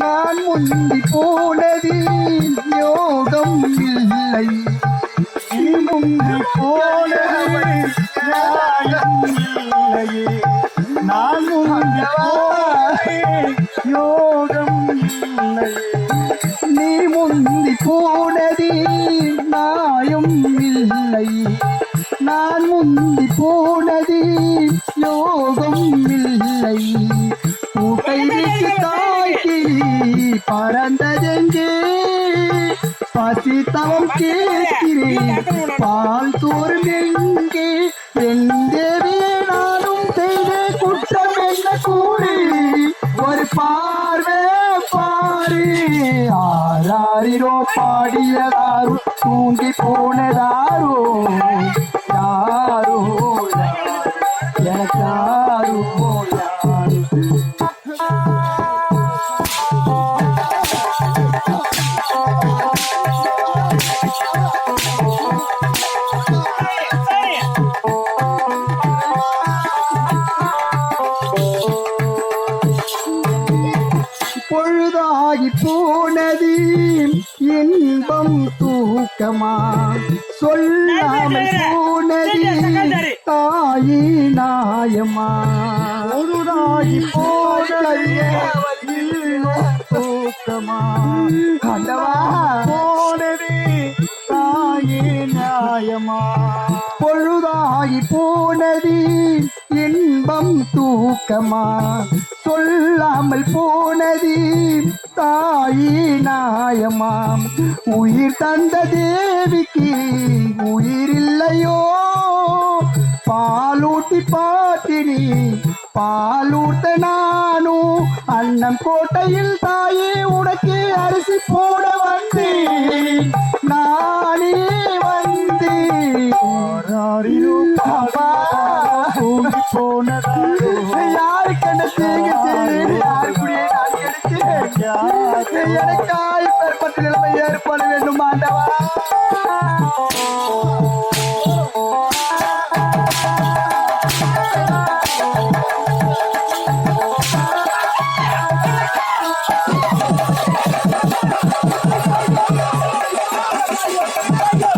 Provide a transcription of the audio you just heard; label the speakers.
Speaker 1: நான் முந்தி போனது யோகம் இல்லை.
Speaker 2: முந்தி போனது நியாயம் இல்லையே. நான் முந்தி போனது யோகம் இல்லை
Speaker 1: நீ முந்தி போனது நாயம் இல்லை. நான் முந்தி போனது யோகம் இல்லை. பறந்ததெங்கே பசி தவம் கேட்கிறேன். பால் தோறும் எங்கே? தேவியே நானும் செய்த குற்றம் என்ன கூடி ஒரு பார்வை பாரு. ஆராரிரோ பாடியதாரோ தூங்கி போனதாரோ? யாரோ? எனக்கு பொழுதாகி போனது. இன்பம் தூக்கமா? சொல்லாமல் போனது. தாயி நாயமா
Speaker 2: பொழுதாகி போனது. தூக்கமா?
Speaker 1: கண்டவா
Speaker 2: போனது. தாயே நியாயமா
Speaker 1: பொழுதாகி போனது. இன்பம் தூக்கமா? சொல்லாமல் போனது தாயி நாயமாம். உயிர் தந்த தேவிக்கு உயிர் இல்லையோ? பாலூட்டி பாட்டினி பாலூட்ட நானும் அண்ணன் கோட்டையில் தாயே உனக்கு அரிசி போட வந்து நானே வந்து
Speaker 2: ஆராரிரோ தூங்கி போனதாரோ
Speaker 1: யாரு கண்ட தீங்கு செய்து யாரு குடியே நான் கிடைக்கிறேன் எனக்காய் பெறப்பட்ட நிலைமை ஏற்பட வேண்டும் ஆண்டவா. Yeah.